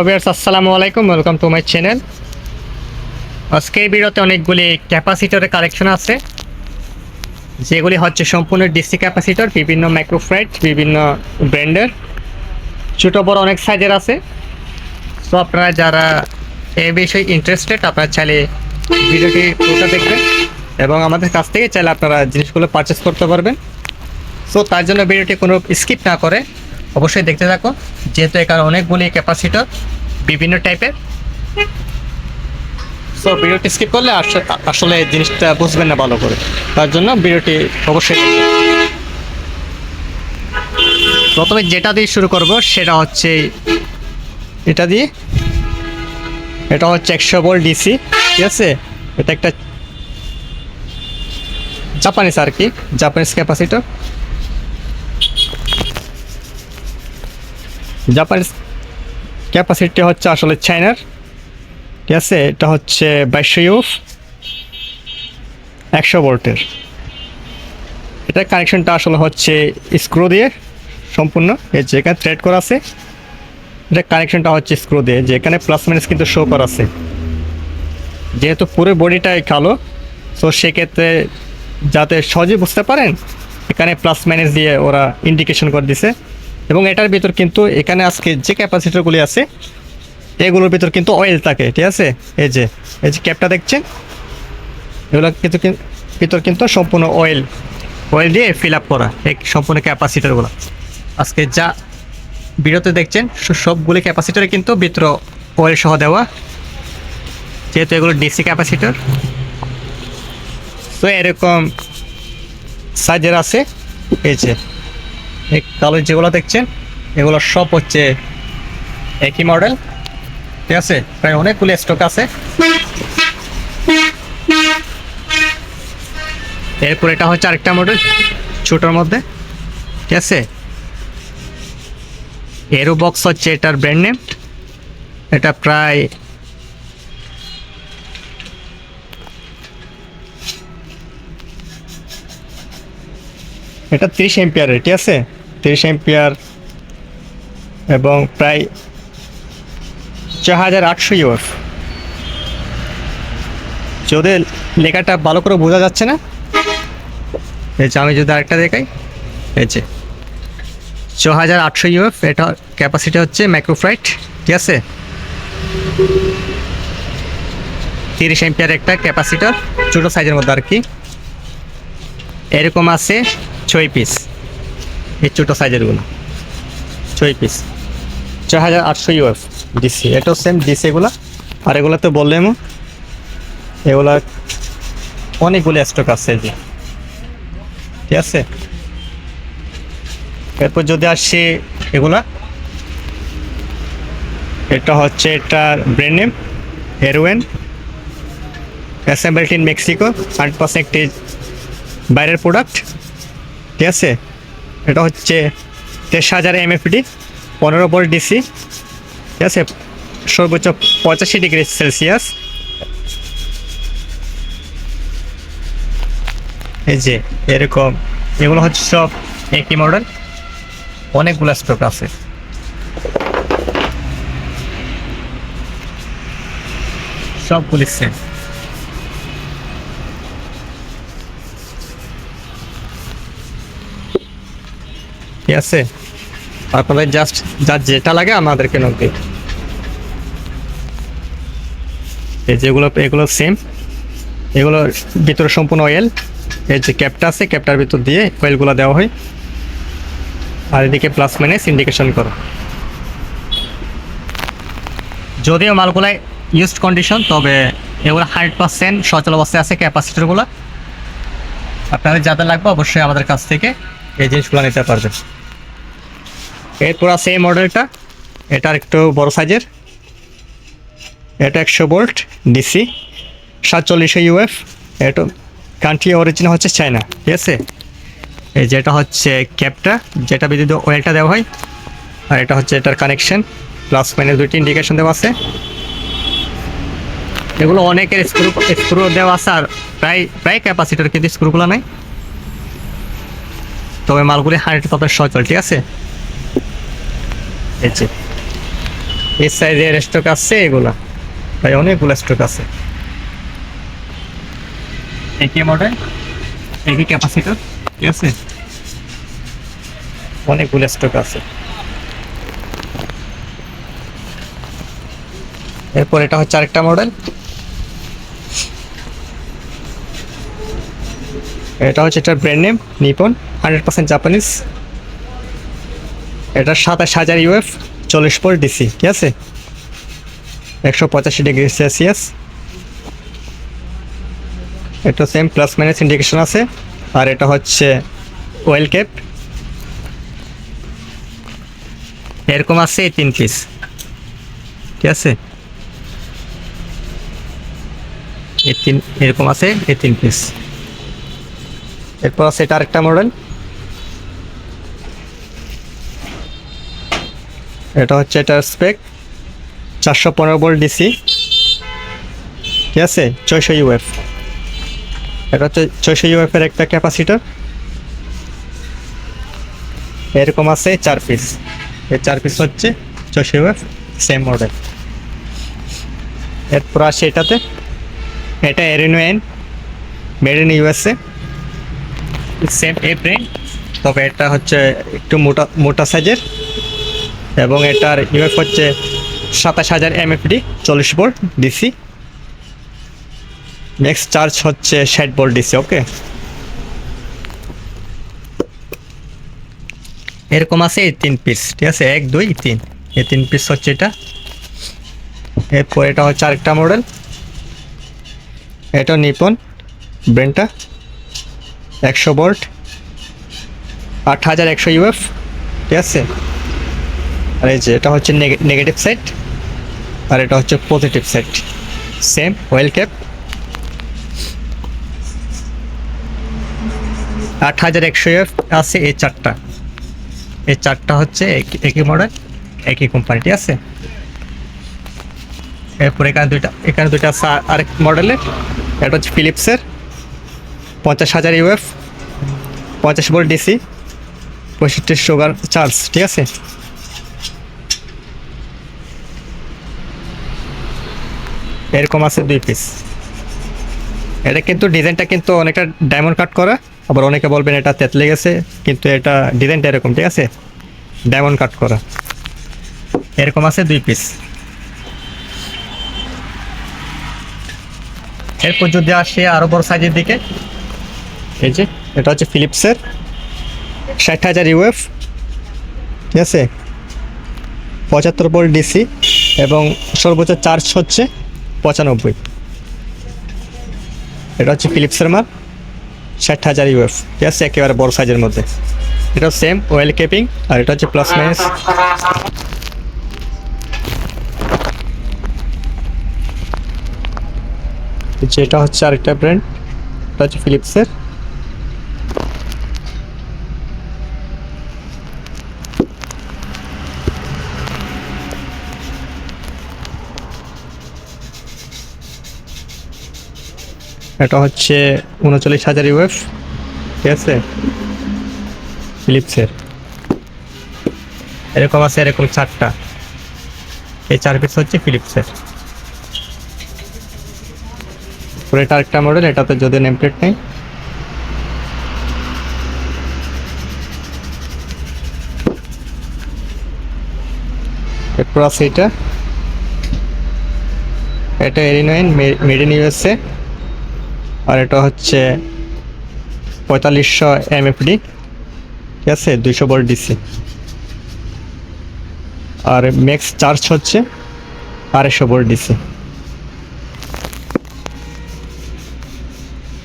Hello viewers আসসালামু আলাইকুম welcome to my channel আজকে এই ভিডিওতে অনেকগুলি ক্যাপাসিটরের কালেকশন আছে। যেগুলি হচ্ছে সম্পূর্ণ ডিসি ক্যাপাসিটর, বিভিন্ন মাইক্রোফ্রাইট বিভিন্ন ব্র্যান্ডের। ছোটো, বড় অনেক সাইজের আছে। তো আপনারা যারা এ বিষয়ে ইন্টারেস্টেড আপনারা চাইলে ভিডিওটি পুরোটা দেখবেন। এবং আমাদের কাছ থেকে চাইলে আপনারা জিনিসগুলো পারচেস করতে পারবেন। সো তার জন্য ভিডিওটি কোনো স্কিপ না করে অবশ্যই দেখতে থাকো। যেহেতু এখানে অনেকগুলি ক্যাপাসিটর বিভিন্ন টাইপের সো ভিডিওটি স্কিপ করলে আস- আসলে জিনিসটা বুঝবেন না ভালো করে। তার জন্য ভিডিওটি অবশ্যই। প্রথমে যেটা দিয়ে শুরু করব, সেটা হচ্ছে এটা দিয়ে। এটা হচ্ছে একশো বল ডিসি ঠিক আছে? এটা একটা জাপানিস আর কি জাপানিস ক্যাপাসিটর। জাপানিস ক্যাপাসিটি হচ্ছে আসলে চায়নার। ঠিক আছে? এটা হচ্ছে বাইশশো ইউফ, একশো ভোল্টের। এটা কানেকশনটা আসলে হচ্ছে স্ক্রু দিয়ে সম্পূর্ণ। এই যেখানে থ্রেড করা আছে, এটা কানেকশনটা হচ্ছে স্ক্রু দিয়ে। যেখানে প্লাস মাইনাস কিন্তু শো করা আছে। যেহেতু পুরো বডিটাই কালো তো সেক্ষেত্রে যাতে সহজে বুঝতে পারেন, এখানে প্লাস মাইনাস দিয়ে ওরা ইন্ডিকেশন করে দিছে। এবং এটার ভিতর কিন্তু এখানে আজকে যে ক্যাপাসিটারগুলি আছে, এগুলোর ভিতর কিন্তু অয়েল থাকে, ঠিক আছে? এই যে এই যে ক্যাপটা দেখছেন? এগুলো কিন্তু ভিতর কিন্তু সম্পূর্ণ অয়েল অয়েল দিয়ে ফিল আপ করা এই সম্পূর্ণ ক্যাপাসিটারগুলো। আজকে যা ভিডিওতে দেখছেন সবগুলি ক্যাপাসিটারে কিন্তু ভিতর অয়েল সহ দেওয়া, যেহেতু এগুলো ডিসি ক্যাপাসিটার। তো এরকম সাইজের আছে, এই যে কালো যেগুলো দেখছেন, এগুলো সব হচ্ছে একই মডেল ঠিক আছে? প্রায় অনেকগুলো স্টক আছে। এরপর এটা হচ্ছে আরেকটা মডেল ছোটোর মধ্যে। ঠিক আছে? এরো বক্স হচ্ছে এটার ব্র্যান্ড নেম এটা প্রায় এটা ত্রিশ এম্পিয়ারের ঠিক আছে? তিরিশ এম্পিয়ার এবং প্রায় ছ হাজার আটশো ইউএফ। যদি লেখাটা ভালো করে বোঝা যাচ্ছে না, এই যে আমি যদি আরেকটা দেখাই, এই যে ছ হাজার আটশো ইউএফ, এটা ক্যাপাসিটি হচ্ছে মাইক্রোফ্রাইট ঠিক আছে? তিরিশ এম্পিয়ার একটা ক্যাপাসিটার ছোটো সাইজের মধ্যে আর কি। এরকম আছে ছয় পিস এই ছোটো সাইজেরগুলো ছয় পিস ছ হাজার আটশো ইউএফ ডিসি এটাও সেম ডিসি এগুলো। আর এগুলো তো বললাম এগুলা অনেকগুলো স্টক আছে যে ঠিক আছে? এরপর যদি আসি এগুলা, এটা হচ্ছে এটার brand name হেরোয়েন assembled in Mexico hundred percent একটি বাইরের প্রোডাক্ট ঠিক আছে? এটা হচ্ছে তেইশ হাজার এমএফডি পনেরো ভোল্ট ডিসি ঠিক আছে? সর্বোচ্চ পঁচাশি ডিগ্রি সেলসিয়াস। এই যে, এরকম। এগুলো হচ্ছে সব একই মডেল অনেকগুলো স্টক আছে। সবগুলি সেম ঠিক আছে? আপনাদের জাস্ট যার যেটা লাগে আমাদেরকে নক যেগুলো, এগুলো সেম এগুলো ভিতরে সম্পূর্ণ অয়েল এই যে ক্যাপটা আছে ক্যাপটার ভিতর দিয়ে অয়েলগুলো দেওয়া হয়। আর এদিকে প্লাস মাইনাস ইন্ডিকেশন করো। যদিও মালগুলাই ইউজড কন্ডিশন তবে এগুলো হান্ড্রেড পার্সেন্ট সচল অবস্থায় আছে ক্যাপাসিটারগুলো আপনাদের যাদের লাগবে অবশ্যই আমাদের কাছ থেকে এই জিনিসগুলো নিতে পারবেন। এরপর আছে এই মডেলটা। এটার একটু বড় সাইজের। এটা একশো ভোল্ট ডিসি সাতচল্লিশশো ইউএফ। এটা কান্ট্রি অরিজিন হচ্ছে চায়না, ঠিক আছে? এই যেটা হচ্ছে ক্যাপটা যেটা বিদ্যুৎ ওয়েলটা দেওয়া হয়, আর এটা হচ্ছে এটার কানেকশন প্লাস মাইনাস দুইটি ইন্ডিকেশন দেওয়া আছে। এগুলো অনেকের স্ক্রু স্ক্রু দেওয়া আছে, আর প্রায় প্রায় ক্যাপাসিটার কিন্তু স্ক্রুগুলো নাই। তবে মালগুলি হান্ড্রেড পার্সেন্ট সচল, ঠিক আছে? এই যে এই সাইজের স্টক আছে এগুলা? ভাই অনেকগুলো স্টক আছে। একই মডেল একই ক্যাপাসিটর ঠিক আছে। অনেকগুলো স্টক আছে। এরপর এটা হচ্ছে আরেকটা মডেল এটা হচ্ছে এটার brand name Nippon hundred percent Japanese এটা সাতাশ হাজার ইউএফ চল্লিশ পর ডিসি ঠিক আছে? একশো পঁচাশি ডিগ্রি সেলসিয়াস। এটা সেম প্লাস মাইনাস ইন্ডিকেশন আছে। আর এটা হচ্ছে ওয়েল ক্যাপ এরকম আছে এই তিন পিস ঠিক আছে? এরকম আছে এই তিন পিস এরপর আছে এটা আরেকটা মডেল এটা হচ্ছে এটার স্পেক চারশো পনেরো বল ডিসি ঠিক আছে? ছয়শো ইউএফ এটা হচ্ছে ছয়শো ইউএফ এর একটা ক্যাপাসিটার এরকম আছে চার পিস এই চার পিস হচ্ছে ছয়শো ইউএফ সেম মডেল এরপর আসে এটাতে। এটা এরিনো এন মেড ইন ইউএসএ সেম এ ব্র্যান্ড তবে এটা হচ্ছে একটু মোটা মোটা সাইজের এবং এটার ইউএফ হচ্ছে সাতাশ হাজার এমএফডি, চল্লিশ বোল্ট ডিসি। নেক্সট চার্জ হচ্ছে ষাট বোল্ট ডিসি ওকে এরকম আছে এই তিন পিস ঠিক আছে? এক, দুই, তিন। এই তিন পিস হচ্ছে এটা। এরপর এটা হচ্ছে আরেকটা মডেল এটা নিপন ব্রেনটা, একশো বোল্ট, আট হাজার একশো ইউএফ, ঠিক আছে? আর এই যে, এটা হচ্ছে নেগেটিভ সাইড আর এটা হচ্ছে positive side same oil cap আট হাজার একশো ইউএফ আছে এই চারটা। এই চারটা হচ্ছে একই মডেল একই কোম্পানি ঠিক আছে। এরপর এখানে দুইটা এখানে দুইটা আছে আর- আরেক মডেলের এটা হচ্ছে ফিলিপসের পঞ্চাশ হাজার ইউএফ পঞ্চাশ ভোল্ট ডিসি পঁয়ষট্টি সুগার চার্জ ঠিক আছে? এরকম আছে দুই পিস এটা কিন্তু ডিজাইনটা কিন্তু অনেকটা ডায়মন্ড কাট করা। আবার অনেকে বলবেন এটা তেতলে গেছে কিন্তু এটা ডিজাইনটা এরকম, ঠিক আছে? ডায়মন্ড কাট করা। এরকম আছে দুই পিস এরপর যদি আসে আরও বড় সাইজের দিকে, এই যে, এটা হচ্ছে ফিলিপসের ষাট হাজার ইউএফ ঠিক আছে? পঁচাত্তর ভোল্ট ডিসি এবং সর্বোচ্চ চার্জ হচ্ছে পঁচানব্বই। এটা হচ্ছে ফিলিপসের মাপ ষাট হাজার ইউএফ ঠিক আছে, একেবারে বড় সাইজের মধ্যে। এটা সেম ওয়েল কেপিং আর এটা হচ্ছে প্লাস মাইনাস যেটা হচ্ছে আরেকটা ব্র্যান্ড এটা হচ্ছে ফিলিপসের এটা হচ্ছে উনচল্লিশ হাজার ইউএফ, ঠিক আছে? ফিলিপসের এরকম আছে, এরকম চারটা। এই চার পিস হচ্ছে ফিলিপসের এটা আরেকটা মডেল এটাতে যদি নেম প্লেট নেই। এরপর আছে এটা। এটা এরিনোইন মেড ইন ইউএসএ আর এটা হচ্ছে পঁয়তাল্লিশশো এমএফডি ঠিক আছে? দুইশো বল ডিসি আর ম্যাক্স চার্জ হচ্ছে আড়াইশো বল ডিসি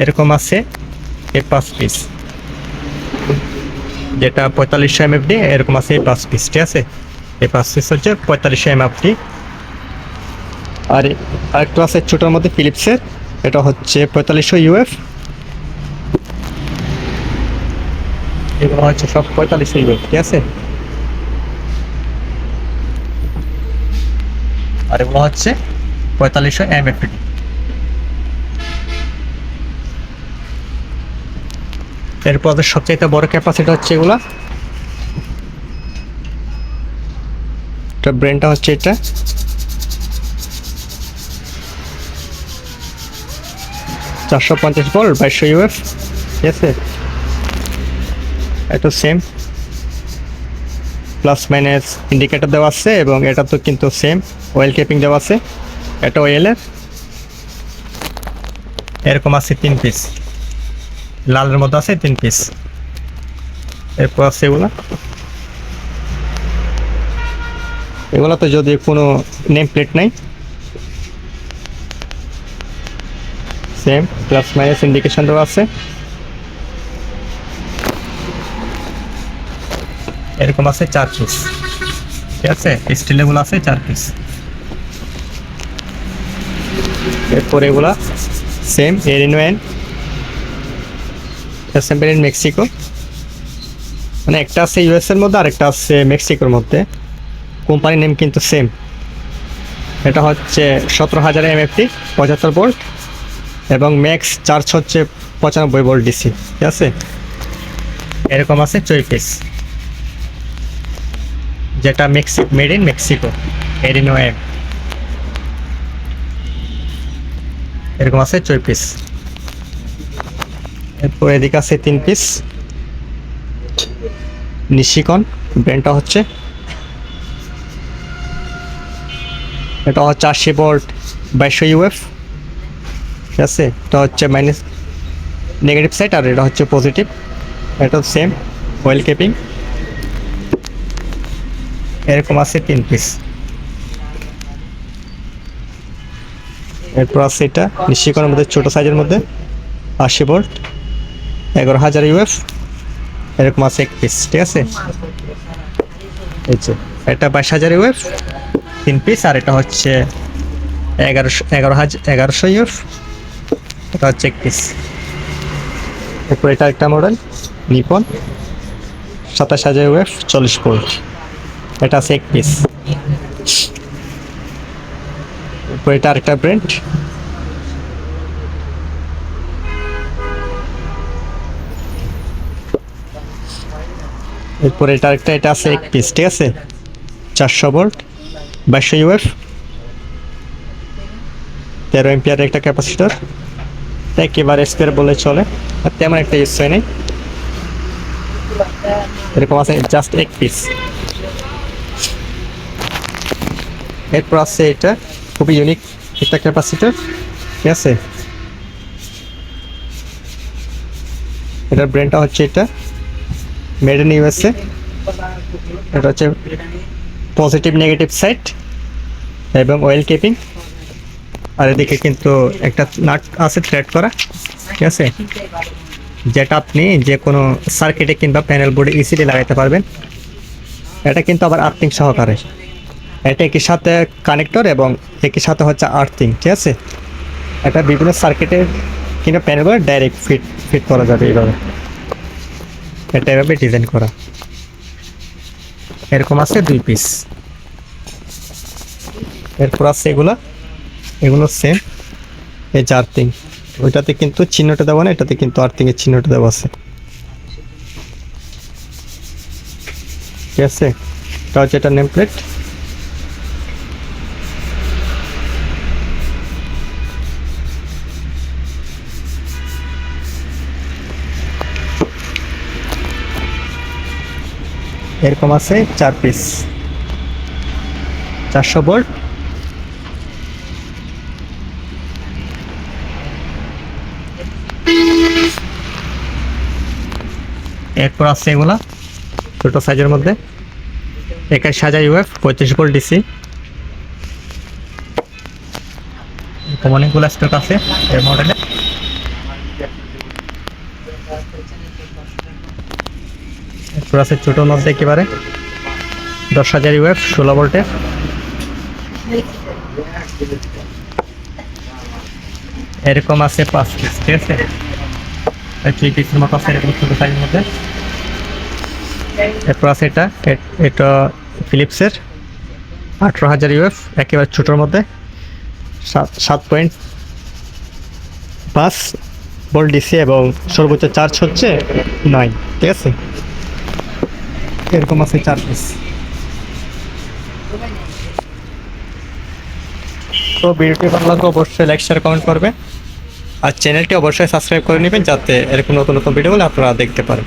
এরকম আছে এই পাঁচ পিস যেটা পঁয়তাল্লিশশো এমএফডি এরকম আছে এই পাঁচ পিস ঠিক আছে? এই পাঁচ পিস হচ্ছে পঁয়তাল্লিশশো এমএফডি আর আরেকটা আছে ছোটোর মধ্যে ফিলিপসের এটা হচ্ছে পঁয়তাল্লিশশো ইউএফ এগুলো হচ্ছে সব পঁয়তাল্লিশশো ইউএফ ঠিক আছে? আর এগুলো হচ্ছে পঁয়তাল্লিশশো এমএফডি এরপর সবচাইতে বড় ক্যাপাসিটি হচ্ছে এগুলা? এটা ব্র্যান্ডটা হচ্ছে এটা। চারশো পঞ্চাশ ভোল্ট বাইশশো ইউএফ ঠিক আছে? এটা সেম প্লাস মাইনাস ইন্ডিকেটর দেওয়া আছে এবং এটা তো কিন্তু সেম অয়েল কেপিং দেওয়া আছে। এটা অয়েলের এরকম আছে তিন পিস লালের মধ্যে আছে তিন পিস এরপর আছে এগুলা। এগুলোতে যদি কোনো নেম প্লেট নাই সেম প্লাস মাইনাস ইন্ডিকেশন দেওয়া আছে। এরকম আছে চার পিস ঠিক আছে? স্টিলেগুলো আছে চার পিস এরপর এগুলা সেম এরিনো এন অ্যাসেম্বল ইন মেক্সিকো মানে একটা আছে ইউএস এর মধ্যে আর একটা আছে মেক্সিকোর মধ্যে। কোম্পানির নেম কিন্তু সেম এটা হচ্ছে সতেরো হাজার এমএফটি পঁচাত্তর ভোল্ট এবং ম্যাক্স চার্জ হচ্ছে পঁচানব্বই ভোল্ট ডিসি ঠিক আছে? এরকম আছে চই পিস যেটা মেক্সি মেড ইন মেক্সিকো এরিনো এম এরকম আছে চই পিস এরপর এদিকে আছে তিন পিস নিশিকন ব্র্যান্ডটা হচ্ছে এটা হচ্ছে আশি ভোল্ট বাইশশো ইউএফ ঠিক আছে, এটা হচ্ছে মাইনাস নেগেটিভ সাইড আর এটা হচ্ছে পজিটিভ এটা সেম অয়েল কেপিং এরকম আছে তিন পিস এরপর আছে এটা নিশ্চিকনের মধ্যে ছোট সাইজের মধ্যে, আশি ভোল্ট এগারো হাজার ইউএফ এরকম আছে এক পিস ঠিক আছে? এই যে, এটা বাইশ হাজার ইউএফ তিন পিস আর এটা হচ্ছে এগারোশো, এগারো হাজার এগারোশো ইউএফ এটা হচ্ছে পিস এরপর এটা একটা মডেল নিপন সাতাশ হাজার ওয়েফ চল্লিশ ভোল্ট এটা আছে এক পিস এরপর এটা আরেকটা ব্র্যান্ড এরপর এটা আরেকটা, এটা আছে এক পিস ঠিক আছে? চারশো ভোল্ট বাইশশো ইউএফ তেরো এমপিয়ার একটা ক্যাপাসিটার একেবারে স্পেয়ার বলে চলে। আর তেমন একটা ইউজ হয় নাই। এরকম আছে জাস্ট এক পিস এরপর আছে এটা, খুবই ইউনিক একটা ক্যাপাসিটার ঠিক আছে? এটার ব্র্যান্ডটা হচ্ছে এটা। মেড ইন ইউএসএ এটা হচ্ছে পজিটিভ নেগেটিভ সাইড এবং অয়েল কেপিং আর এদিকে কিন্তু একটা নাট আছে থ্রেড করা, ঠিক আছে? যেটা আপনি যে কোনো সার্কিটে কিংবা প্যানেল বোর্ডে ইজিলি লাগাইতে পারবেন। এটা কিন্তু আবার আর্থিং সহকারে। এটা একই সাথে কানেক্টর এবং একই সাথে হচ্ছে আর্থিং ঠিক আছে? এটা বিভিন্ন সার্কিটে কিংবা প্যানেল বোর্ডে ডাইরেক্ট ফিট ফিট করা যাবে এইভাবে। এটা এভাবে ডিজাইন করা। এরকম আছে দুই পিস এরপর আছে এগুলা। এগুলো সেম এই যে আর্থিং ওইটাতে কিন্তু চিহ্নটা দেওয়া না এটাতে কিন্তু আর্থিং এর চিহ্নটা দেওয়া আছে। ঠিক আছে? এটা হচ্ছে এটা নেম প্লেট এরকম আছে চার পিস চারশো ভোল্ট এরপর আছে এগুলা ছোট সাইজের মধ্যে। একাশ হাজার ইউএফ পঁয়ত্রিশ ভোল্ট ডিসি অনেকগুলো স্টক আছে এর মডেলে এরপর আছে ছোটোর মধ্যে একেবারে। দশ হাজার ইউএফ ষোলো ভোল্টের এরকম আছে পাঁচ পিস ঠিক আছে? থ্রি আছে ছোটো সাইজের মধ্যে। এরপর আছে এটা। এটা ফিলিপসের আঠেরো হাজার ইউএফ একেবারে ছোটোর মধ্যে। সাত সাত পয়েন্ট পাঁচ ভোল্ট ডিসি এবং সর্বোচ্চ চার্জ হচ্ছে নয়, ঠিক আছে? এরকম আছে চার পিস তো ভিডিওটি ভালো লাগলে অবশ্যই লাইক শেয়ার কমেন্ট করবেন আর চ্যানেলটি অবশ্যই সাবস্ক্রাইব করে নেবেন যাতে এরকম নতুন নতুন ভিডিওগুলো আপনারা দেখতে পারেন।